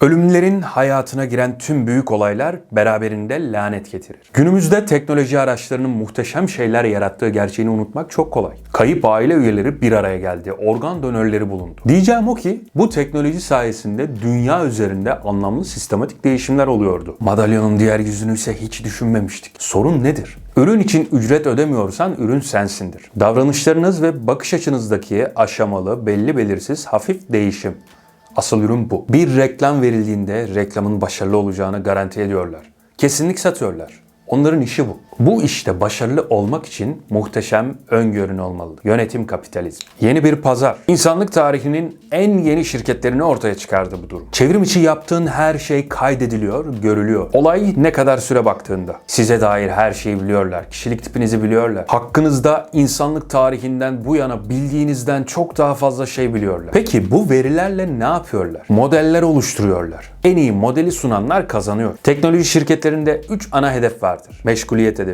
Ölümlerin hayatına giren tüm büyük olaylar beraberinde lanet getirir. Günümüzde teknoloji araçlarının muhteşem şeyler yarattığı gerçeğini unutmak çok kolay. Kayıp aile üyeleri bir araya geldi, organ donörleri bulundu. Diyeceğim o ki bu teknoloji sayesinde dünya üzerinde anlamlı sistematik değişimler oluyordu. Madalyonun diğer yüzünü ise hiç düşünmemiştik. Sorun nedir? Ürün için ücret ödemiyorsan ürün sensindir. Davranışlarınız ve bakış açınızdaki aşamalı, belli belirsiz hafif değişim. Asıl ürün bu. Bir reklam verildiğinde reklamın başarılı olacağını garanti ediyorlar. Kesinlik satıyorlar. Onların işi bu. Bu işte başarılı olmak için muhteşem öngörün olmalı. Yönetim kapitalizm. Yeni bir pazar. İnsanlık tarihinin en yeni şirketlerini ortaya çıkardı bu durum. Çevrim içi yaptığın her şey kaydediliyor, görülüyor. Olay ne kadar süre baktığında. Size dair her şeyi biliyorlar. Kişilik tipinizi biliyorlar. Hakkınızda insanlık tarihinden bu yana bildiğinizden çok daha fazla şey biliyorlar. Peki bu verilerle ne yapıyorlar? Modeller oluşturuyorlar. En iyi modeli sunanlar kazanıyor. Teknoloji şirketlerinde 3 ana hedef vardır. Meşguliyet hedefi,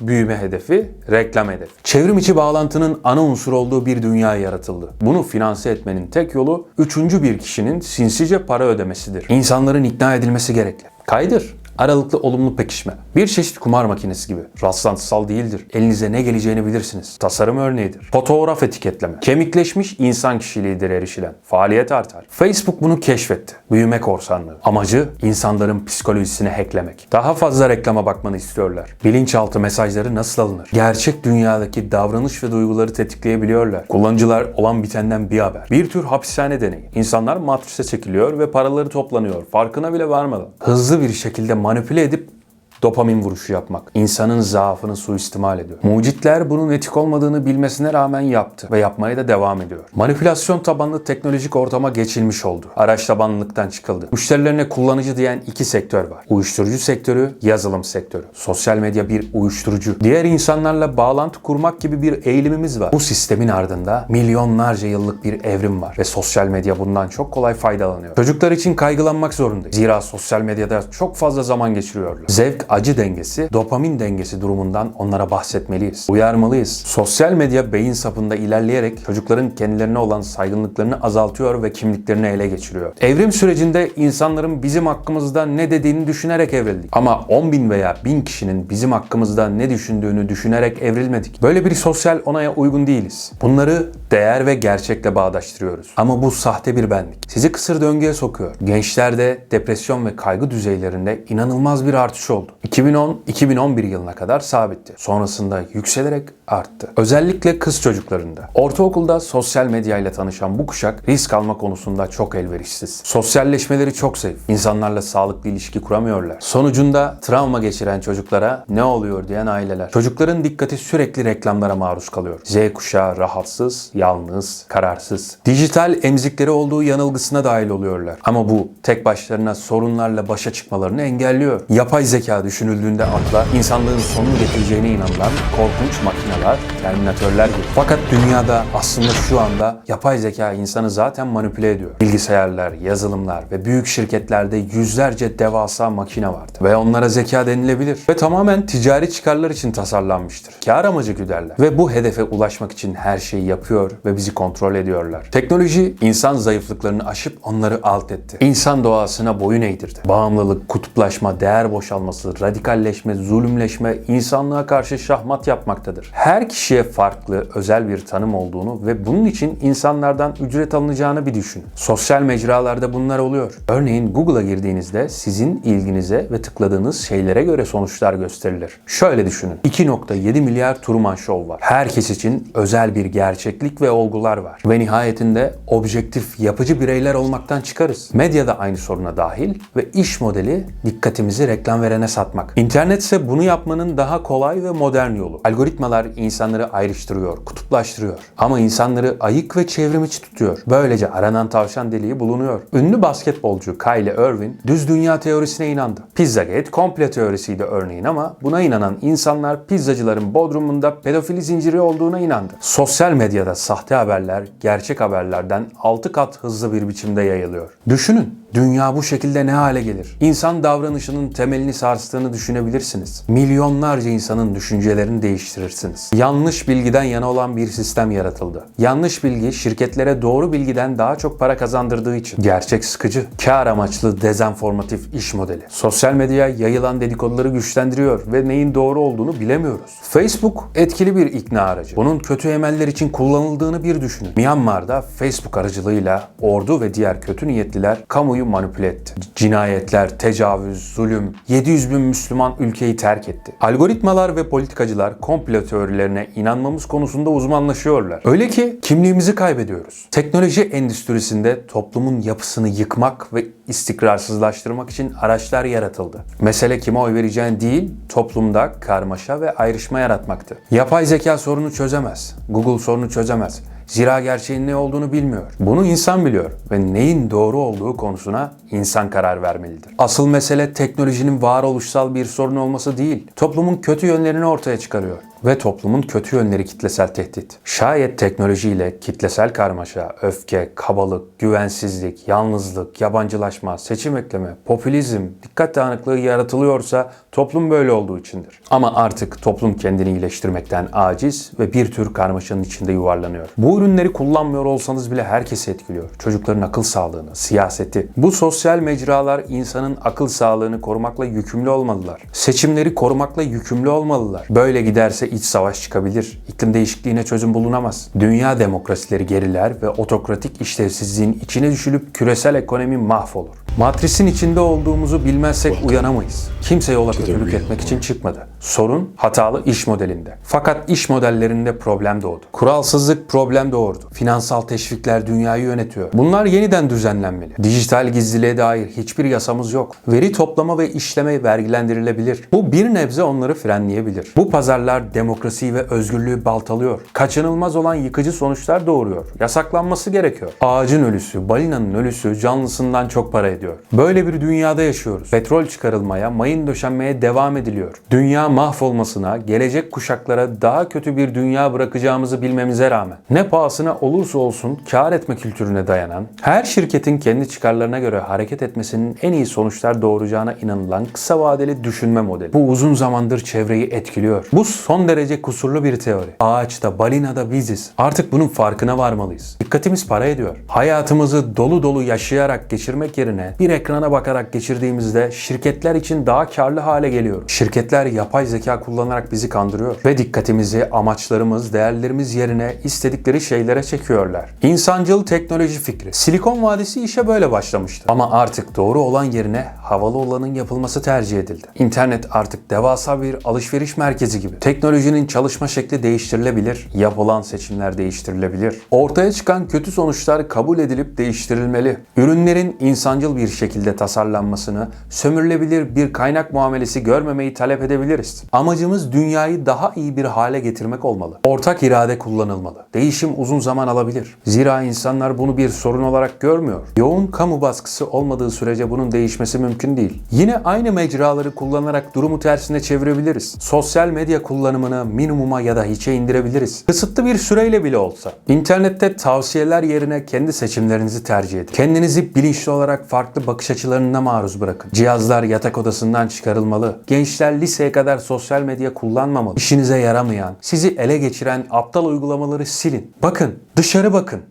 büyüme hedefi, reklam hedefi. Çevrim içi bağlantının ana unsur olduğu bir dünya yaratıldı. Bunu finanse etmenin tek yolu üçüncü bir kişinin sinsice para ödemesidir. İnsanların ikna edilmesi gerekli. Kaydır. Aralıklı olumlu pekişme. Bir çeşit kumar makinesi gibi. Rastlantısal değildir. Elinize ne geleceğini bilirsiniz. Tasarım örneğidir. Fotoğraf etiketleme. Kemikleşmiş insan kişiliğidir erişilen. Faaliyet artar. Facebook bunu keşfetti. Büyüme korsanlığı. Amacı insanların psikolojisini hacklemek. Daha fazla reklama bakmanı istiyorlar. Bilinçaltı mesajları nasıl alınır? Gerçek dünyadaki davranış ve duyguları tetikleyebiliyorlar. Kullanıcılar olan bitenden bir haber. Bir tür hapishane deneyi. İnsanlar matrise çekiliyor ve paraları toplanıyor. Farkına bile varmadan. Hızlı bir şekilde manipüle edip dopamin vuruşu yapmak. insanın zaafını suistimal ediyor. Mucitler bunun etik olmadığını bilmesine rağmen yaptı ve yapmaya da devam ediyor. Manipülasyon tabanlı teknolojik ortama geçilmiş oldu. Araç tabanlılıktan çıkıldı. Müşterilerine kullanıcı diyen iki sektör var. Uyuşturucu sektörü, yazılım sektörü. Sosyal medya bir uyuşturucu. Diğer insanlarla bağlantı kurmak gibi bir eğilimimiz var. Bu sistemin ardında milyonlarca yıllık bir evrim var ve sosyal medya bundan çok kolay faydalanıyor. Çocuklar için kaygılanmak zorundayız. Zira sosyal medyada çok fazla zaman geçiriyorlar. Zevk acı dengesi, dopamin dengesi durumundan onlara bahsetmeliyiz. Uyarmalıyız. Sosyal medya beyin sapında ilerleyerek çocukların kendilerine olan saygınlıklarını azaltıyor ve kimliklerini ele geçiriyor. Evrim sürecinde insanların bizim hakkımızda ne dediğini düşünerek evrildik. Ama 10 bin veya 1000 kişinin bizim hakkımızda ne düşündüğünü düşünerek evrilmedik. Böyle bir sosyal onaya uygun değiliz. Bunları değer ve gerçekle bağdaştırıyoruz. Ama bu sahte bir benlik. Sizi kısır döngüye sokuyor. Gençlerde depresyon ve kaygı düzeylerinde inanılmaz bir artış oldu. 2010-2011 yılına kadar sabitti. Sonrasında yükselerek arttı. Özellikle kız çocuklarında. Ortaokulda sosyal medyayla tanışan bu kuşak risk alma konusunda çok elverişsiz. Sosyalleşmeleri çok zayıf. İnsanlarla sağlıklı ilişki kuramıyorlar. Sonucunda travma geçiren çocuklara ne oluyor diyen aileler. Çocukların dikkati sürekli reklamlara maruz kalıyor. Z kuşağı rahatsız, yalnız, kararsız. Dijital emzikleri olduğu yanılgısına dahil oluyorlar. Ama bu tek başlarına sorunlarla başa çıkmalarını engelliyor. Yapay zeka düşünüldüğünde akla insanlığın sonunu getireceğine inanılan korkunç makineler, terminatörler gibi. Fakat dünyada aslında şu anda yapay zeka insanı zaten manipüle ediyor. Bilgisayarlar, yazılımlar ve büyük şirketlerde yüzlerce devasa makine vardır. Ve onlara zeka denilebilir. Ve tamamen ticari çıkarlar için tasarlanmıştır. Kar amacı güderler. Ve bu hedefe ulaşmak için her şeyi yapıyor ve bizi kontrol ediyorlar. Teknoloji insan zayıflıklarını aşıp onları alt etti. İnsan doğasına boyun eğdirdi. Bağımlılık, kutuplaşma, değer boşalması, radikalleşme, zulümleşme, insanlığa karşı şahmat yapmaktadır. Her kişiye farklı, özel bir tanım olduğunu ve bunun için insanlardan ücret alınacağını bir düşünün. Sosyal mecralarda bunlar oluyor. Örneğin Google'a girdiğinizde sizin ilginize ve tıkladığınız şeylere göre sonuçlar gösterilir. Şöyle düşünün. 2.7 milyar Truman Show var. Herkes için özel bir gerçeklik ve olgular var. Ve nihayetinde objektif, yapıcı bireyler olmaktan çıkarız. Medya da aynı soruna dahil ve iş modeli dikkatimizi reklam verene satmak. İnternet ise bunu yapmanın daha kolay ve modern yolu. Algoritmalar insanları ayrıştırıyor, kutuplaştırıyor. Ama insanları ayık ve çevrimiçi tutuyor. Böylece aranan tavşan deliği bulunuyor. Ünlü basketbolcu Kylie Irving düz dünya teorisine inandı. Pizzagate komple teorisiydi örneğin ama buna inanan insanlar pizzacıların bodrumunda pedofili zinciri olduğuna inandı. Sosyal medyada sahte haberler gerçek haberlerden 6 kat hızlı bir biçimde yayılıyor. Düşünün Dünya bu şekilde ne hale gelir? İnsan davranışının temelini sarstığını düşünebilirsiniz. Milyonlarca insanın düşüncelerini değiştirirsiniz. Yanlış bilgiden yana olan bir sistem yaratıldı. Yanlış bilgi şirketlere doğru bilgiden daha çok para kazandırdığı için. Gerçek sıkıcı, kar amaçlı dezenformatif iş modeli. Sosyal medyaya yayılan dedikoduları güçlendiriyor ve neyin doğru olduğunu bilemiyoruz. Facebook etkili bir ikna aracı. Bunun kötü emeller için kullanıldığını bir düşünün. Myanmar'da Facebook aracılığıyla ordu ve diğer kötü niyetliler kamuyu manipüle etti. Cinayetler, tecavüz, zulüm, 700 bin Müslüman ülkeyi terk etti. Algoritmalar ve politikacılar komplo teorilerine inanmamız konusunda uzmanlaşıyorlar. Öyle ki kimliğimizi kaybediyoruz. Teknoloji endüstrisinde toplumun yapısını yıkmak ve istikrarsızlaştırmak için araçlar yaratıldı. Mesele kime oy vereceğin değil, toplumda karmaşa ve ayrışma yaratmaktı. Yapay zeka sorunu çözemez. Google sorunu çözemez. Zira gerçeğin ne olduğunu bilmiyor. Bunu insan biliyor ve neyin doğru olduğu konusuna insan karar vermelidir. Asıl mesele teknolojinin varoluşsal bir sorun olması değil, toplumun kötü yönlerini ortaya çıkarıyor ve toplumun kötü yönleri kitlesel tehdit. Şayet teknolojiyle kitlesel karmaşa, öfke, kabalık, güvensizlik, yalnızlık, yabancılaşma, seçim ekleme, popülizm, dikkat dağınıklığı yaratılıyorsa toplum böyle olduğu içindir. Ama artık toplum kendini iyileştirmekten aciz ve bir tür karmaşanın içinde yuvarlanıyor. Bu ürünleri kullanmıyor olsanız bile herkesi etkiliyor. Çocukların akıl sağlığını, siyaseti. Bu sosyal mecralar insanın akıl sağlığını korumakla yükümlü olmalılar. Seçimleri korumakla yükümlü olmalılar. Böyle giderse iç savaş çıkabilir. İklim değişikliğine çözüm bulunamaz. Dünya demokrasileri geriler ve otokratik işlevsizliğin içine düşülüp küresel ekonomi mahvolur. Matrisin içinde olduğumuzu bilmezsek uyanamayız. Kimse yola kötülük etmek için çıkmadı. Sorun hatalı iş modelinde. Fakat iş modellerinde problem doğdu. Kuralsızlık problem doğurdu. Finansal teşvikler dünyayı yönetiyor. Bunlar yeniden düzenlenmeli. Dijital gizliliğe dair hiçbir yasamız yok. Veri toplama ve işleme vergilendirilebilir. Bu bir nebze onları frenleyebilir. Bu pazarlar demokrasiyi ve özgürlüğü baltalıyor. Kaçınılmaz olan yıkıcı sonuçlar doğuruyor. Yasaklanması gerekiyor. Ağacın ölüsü, balinanın ölüsü canlısından çok para ediyor. Böyle bir dünyada yaşıyoruz. Petrol çıkarılmaya, mayın döşenmeye devam ediliyor. Dünya mahvolmasına, gelecek kuşaklara daha kötü bir dünya bırakacağımızı bilmemize rağmen ne pahasına olursa olsun kar etme kültürüne dayanan, her şirketin kendi çıkarlarına göre hareket etmesinin en iyi sonuçlar doğuracağına inanılan kısa vadeli düşünme modeli. Bu uzun zamandır çevreyi etkiliyor. Bu son derece kusurlu bir teori. Ağaçta, balinada biziz. Artık bunun farkına varmalıyız. Dikkatimiz para ediyor. Hayatımızı dolu dolu yaşayarak geçirmek yerine bir ekrana bakarak geçirdiğimizde şirketler için daha karlı hale geliyor. Şirketler yapay zeka kullanarak bizi kandırıyor ve dikkatimizi amaçlarımız, değerlerimiz yerine istedikleri şeylere çekiyorlar. İnsancıl teknoloji fikri. Silikon Vadisi işe böyle başlamıştı. Ama artık doğru olan yerine havalı olanın yapılması tercih edildi. İnternet artık devasa bir alışveriş merkezi gibi. Teknolojinin çalışma şekli değiştirilebilir, yapılan seçimler değiştirilebilir. Ortaya çıkan kötü sonuçlar kabul edilip değiştirilmeli. Ürünlerin insancıl bir şekilde tasarlanmasını, sömürülebilir bir kaynak muamelesi görmemeyi talep edebiliriz. Amacımız dünyayı daha iyi bir hale getirmek olmalı. Ortak irade kullanılmalı. Değişim uzun zaman alabilir. Zira insanlar bunu bir sorun olarak görmüyor. Yoğun kamu baskısı olmadığı sürece bunun değişmesi mümkün değil. Yine aynı mecraları kullanarak durumu tersine çevirebiliriz. Sosyal medya kullanımını minimuma ya da hiçe indirebiliriz. Kısıtlı bir süreyle bile olsa. İnternette tavsiyeler yerine kendi seçimlerinizi tercih edin. Kendinizi bilinçli olarak farklı bakış açılarına maruz bırakın. Cihazlar yatak odasından çıkarılmalı. Gençler liseye kadar sosyal medya kullanmamalı. İşinize yaramayan, sizi ele geçiren aptal uygulamaları silin. Bakın, dışarı bakın.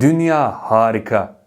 Dünya harika.